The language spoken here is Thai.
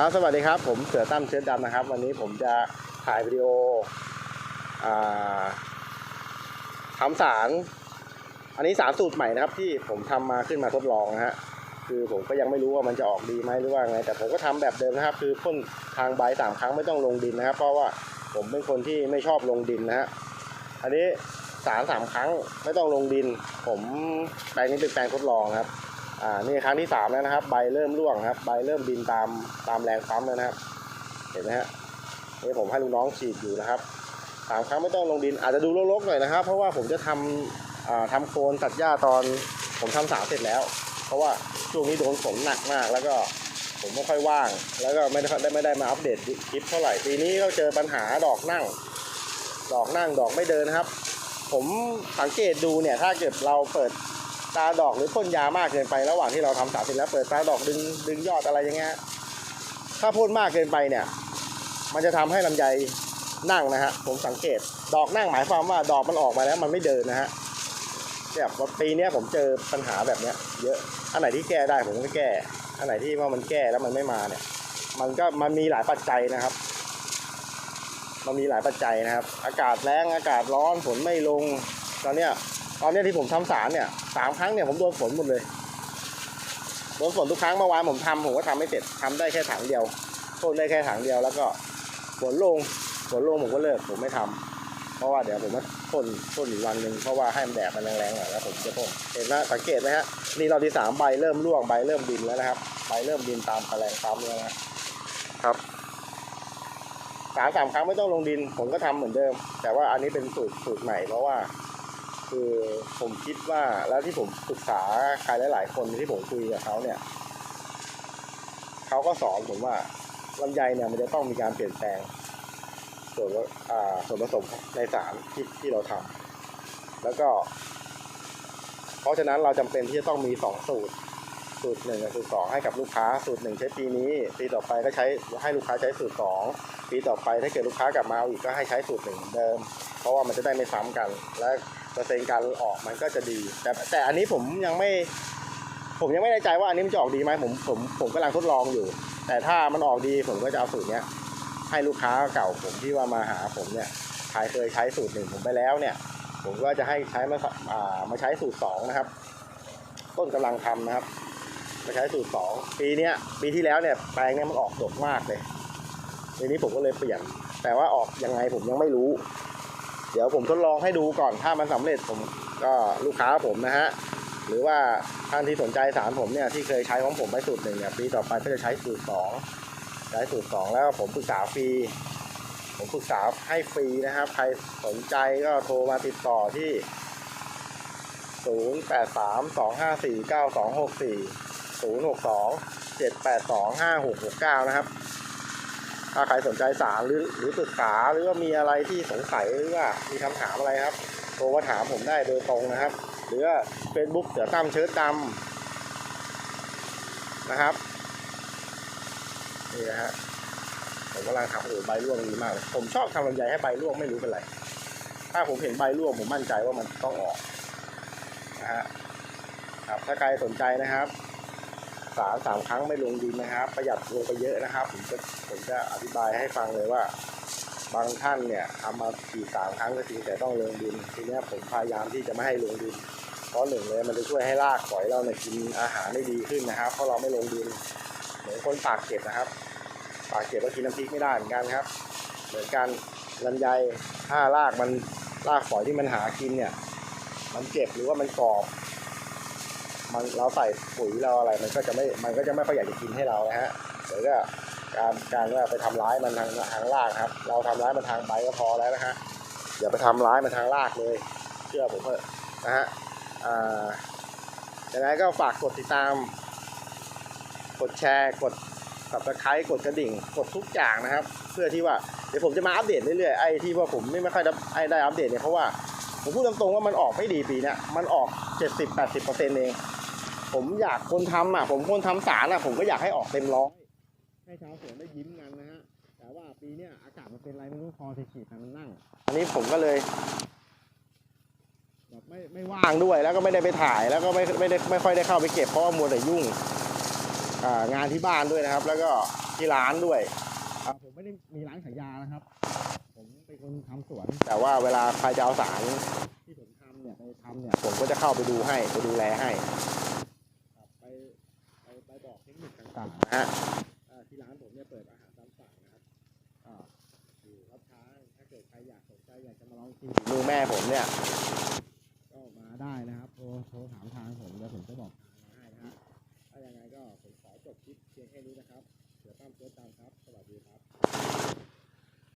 ครับสวัสดีครับผมเสือตั้มเชื้อดำนะครับ วันนี้ผมจะถ่ายวิดีโออทำสาร อันนี้สารสูตรใหม่นะครับ ที่ผมทำมาขึ้นมาทดลองนะฮะคือผมก็ยังไม่รู้ว่ามันจะออกดีไหมหรือว่าไง แต่ผมก็ทำแบบเดิมนะครับ คือพ่นทางใบสามครั้งไม่ต้องลงดินนะครับ เพราะว่าผมเป็นคนที่ไม่ชอบลงดินนะฮะอันนี้สารสามครั้งไม่ต้องลงดิน ผมแปลงนี้เป็นแปลงทดลองครับ อ่านี่ครั้งที่สามแล้วนะครับ ใบเริ่มร่วงครับ ใบเริ่มบินตามตามแรงปั๊มแล้วนะครับ เห็นไหมฮะนี่ผมให้ลูกน้องฉีดอยู่นะครับสามครั้งไม่ต้องลงดินอาจจะดูรกๆหน่อยนะครับ เพราะว่าผมจะทำอ่าทำโคนตัดหญ้าตอนผมทำสารเสร็จแล้ว เพราะว่าช่วงนี้โดนฝนหนักมากแล้วก็ผมไม่ค่อยว่าง แล้วก็ไม่ได้ไม่ได้มาอัปเดตคลิปเท่าไหร่ปีนี้ก็เจอปัญหาดอกนั่ง ดอกนั่งดอกไม่เดินครับ ผมสังเกตดูเนี่ยถ้าเกิดเราเปิด ตาดอกหรือพ่นยามากเกินไประหว่างที่เราทำสารเสร็จแล้วเปิดตาดอกดึงดึงยอดอะไรอย่างเงี้ยถ้าพ่นมากเกินไปเนี่ย มันจะทำให้ลำไยนั่งนะฮะผมสังเกต ดอกนั่งหมายความว่าดอกมันออกมาแล้วมันไม่เดินนะฮะเนี่ยปีนี้ผมเจอปัญหาแบบเนี้ย เยอะอันไหนที่แก้ได้ผมก็แก้ อันไหนที่ว่ามันแก้แล้วมันไม่มาเนี่ย มันก็มันมีหลายปัจจัยนะครับ มันมีหลายปัจจัยนะครับ อากาศแรงอากาศร้อนฝนไม่ลงตอนเนี้ย ตอนนี้ที่ผมทำสารเนี่ยสามครั้งเนี่ยผมโดนฝนหมดเลยโดนฝนทุกครั้งเมื่อวานผมทำผมก็ทำไม่เสร็จทำได้แค่ถังเดียวพ่นได้แค่ถังเดียวแล้วก็ฝนลงฝนลงผมก็เลิกผมไม่ทำเพราะว่าเดี๋ยวผมจะพ่นพ่นอีกวันหนึ่งเพราะว่าให้มันแดดมันแรงๆหน่อยแล้วผมจะพ่นเห็นไหมสังเกตไหมฮะนี่เราที่สามใบเริ่มร่วงใบเริ่มดินแล้วนะครับใบเริ่มดินตามแรงปั๊มแล้วนะครับสารสามครั้งไม่ต้องลงดินผมก็ทำเหมือนเดิม แต่ว่าอันนี้เป็นสูตรสูตรใหม่เพราะว่า คือผมคิดว่าแล้วที่ผมปรึกษาใครหลาย ๆ คนที่ผมคุยกับเขาเนี่ยเขาก็สอนผมว่าลำไยเนี่ยมันจะต้องมีการเปลี่ยนแปลงส่วนว่าอ่าส่วนผสมในสารที่ที่เราทำแล้วก็ เพราะฉะนั้นเราจำเป็นที่จะต้องมีสองสูตร สูตรหนึ่งกับสูตรสองให้กับลูกค้า สูตรหนึ่งใช้ปีนี้ ปีต่อไปก็ใช้ให้ลูกค้าใช้สูตรสองปีต่อไปถ้าเกิดลูกค้ากลับมาอีกก็ให้ใช้สูตรหนึ่งเหมือนเดิม เพราะว่ามันจะได้ไม่ซ้ำกันและ เปอร์เซ็นต์การออกมันก็จะดี แต่แต่อันนี้ผมยังไม่ ผมยังไม่แน่ใจว่าอันนี้มันจะออกดีไหมผมผมผมกำลังทดลองอยู่ แต่ถ้ามันออกดีผมก็จะเอาสูตรเนี้ยให้ลูกค้าเก่าผมที่ว่ามาหาผมเนี่ยใครเคยใช้สูตรหนึ่งผมไปแล้วเนี่ย ผมก็จะให้ใช้มาอ่ามาใช้สูตรสองนะครับ ต้นกำลังทำนะครับ มาใช้สูตรสองปีเนี้ยปีที่แล้วเนี่ยแปลงเนี้ยมันออกดกมากเลยปีนี้ผมก็เลยเปลี่ยน แต่ว่าออกยังไงผมยังไม่รู้ ดี๋ยวผมทดลองให้ดูก่อนถ้ามันสำเร็จผมก็ลูกค้าผมนะฮะหรือว่าท่านที่สนใจสารผมเนี่ยที่เคยใช้ของผมไปสูตรหนึ่งเนี่ยปีต่อไปก็จะใช้สูตรสองใช้สูตรสองแล้วผมปรึกษาฟรีผมปรึกษาให้ฟรีนะครับใครสนใจก็โทรมาติดต่อที่ 0 8 3 2 5 4 9 2 6 4 0 6 2 7 8 2 5 6 6 9 นะครับ ถ้าใครสนใจสารหรือหรือปรึกษาหรือว่ามีอะไรที่สงสัยหรือว่ามีคำถามอะไรครับโทรมาถามผมได้โดยตรงนะครับ หรือว่า Facebook เสือตั้มเชิดดำนะครับนี่นะฮะผมกำลังทำอยู่ใบร่วงดีมากเลยผมชอบทำลำไยให้ใบร่วงไม่รู้เป็นไร ถ้าผมเห็นใบร่วงผมมั่นใจว่ามันต้องออกนะฮะครับถ้าใครสนใจนะครับ สารสามครั้งไม่ลงดินนะครับ ประหยัดลงไปเยอะนะครับ ผมจะผมจะอธิบายให้ฟังเลยว่า บางท่านเนี่ยทำมาสี่สามครั้งก็จริงแต่ต้องลงดิน ทีเนี้ยผมพยายามที่จะไม่ให้ลงดิน เพราะหนึ่งเลยมันจะช่วยให้รากฝอยเราเนี่ยกินอาหารได้ดีขึ้นนะครับ เพราะเราไม่ลงดิน เหมือนคนปากเก็บนะครับ ปากเก็บก็กินน้ำพริกไม่ได้เหมือนกันครับ เหมือนกันลำไยถ้ารากมันรากฝอยที่มันหากินเนี่ย มันเจ็บหรือว่ามันกรอบ มันเราใส่ปุ๋ยเราอะไรมันก็จะไม่มันก็จะไม่ค่อยอยากจะกินให้เรานะฮะเดี๋ยวก็การการว่าไปทำร้ายมันทางทางรากครับ เราทำร้ายมันทางใบก็พอแล้วนะฮะอย่าไปทำร้ายมันทางรากเลย เชื่อผมเถอะนะฮะอ่ายังไงก็ฝากกดติดตาม กดแชร์กด subscribe กดกระดิ่งกดทุกอย่างนะครับ เพื่อที่ว่าเดี๋ยวผมจะมาอัปเดตเรื่อยๆไอ้ที่ว่าผมไม่ไม่ค่อยได้ไอ้ได้อัปเดตเนี่ยเพราะว่าผมพูดตรงๆว่ามันออกไม่ดีปีเนี้ยมันออก 70-80%เอง ผมอยากคนทำอะ ผมคนทำสารอะ ผมก็อยากให้ออกเต็มร้อยให้ชาวสวนได้ยิ้มกันนะฮะ แต่ว่าปีเนี้ยอากาศมันเป็นไรไม่รู้คอเศรษฐกิจมันนั่ง อันนี้ผมก็เลยแบบไม่ไม่ว่างด้วยแล้วก็ไม่ได้ไปถ่ายแล้วก็ไม่ไม่ได้ไม่ค่อยได้เข้าไปเก็บเพราะว่ามัวแต่ยุ่งอ่างานที่บ้านด้วยนะครับ แล้วก็ที่ร้านด้วยอ่าผมไม่ได้มีร้านขายยานะครับ ผมเป็นคนทำสวน แต่ว่าเวลาใครจะเอาสารที่ผมทำเนี่ยไปทำเนี่ยผมก็จะเข้าไปดูให้ไปดูแลให้ครับ ไปไปไปบอกเทคนิคต่างนะฮะๆอ่าที่ร้านผมเนี่ยเปิดอาหารตามสั่งนะครับอ่าอยู่รับช้างถ้าเกิดใครอยากสนใจอยากจะมาลองชิมมือแม่ผมเนี่ย ก็มาได้นะครับโทรโทรถามทางผมแล้วผมจะบอกทางมาให้นะฮะถ้ายังไงก็ผมขอจบคลิปเพียงแค่นี้นะครับเสือตั้มเสือตามครับ สวัสดีครับ